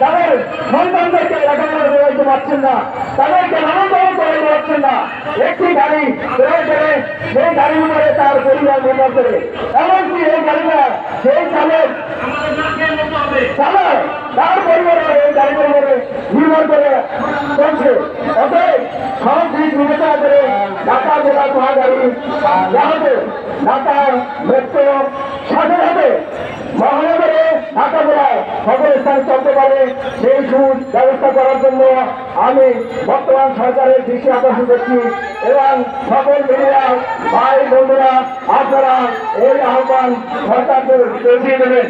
তাদের সন্তানদেরকে লেখাপড়া বেরোতে পারছেন না। তাদেরকে করে পারছেন না। একটি গাড়ি বেরোয় করে সেই গাড়িগুলোরে তার পরিবার নির্ভর করে। এমনকি এই গাড়িটা সেই চালক চালায় তার পরিবারের এই উপরে নির্ভর করে চলছে। অতএব সব দিক বিবেচনা করে ঢাকা জেলা মহাগাড়ি যাহাতে ঢাকা মেট্রো সাথে সাথে মহানগরে ঢাকা জেলায় সকল স্থান চলতে পারে, সেই সুদ ব্যবস্থা করার জন্য আমি বর্তমান সরকারের দৃষ্টি আকর্ষণ করছি এবং সকল মিডিয়া ভাই বন্ধুরা আপনারা এই আহ্বান সরকারকে পৌঁছিয়ে দেবেন।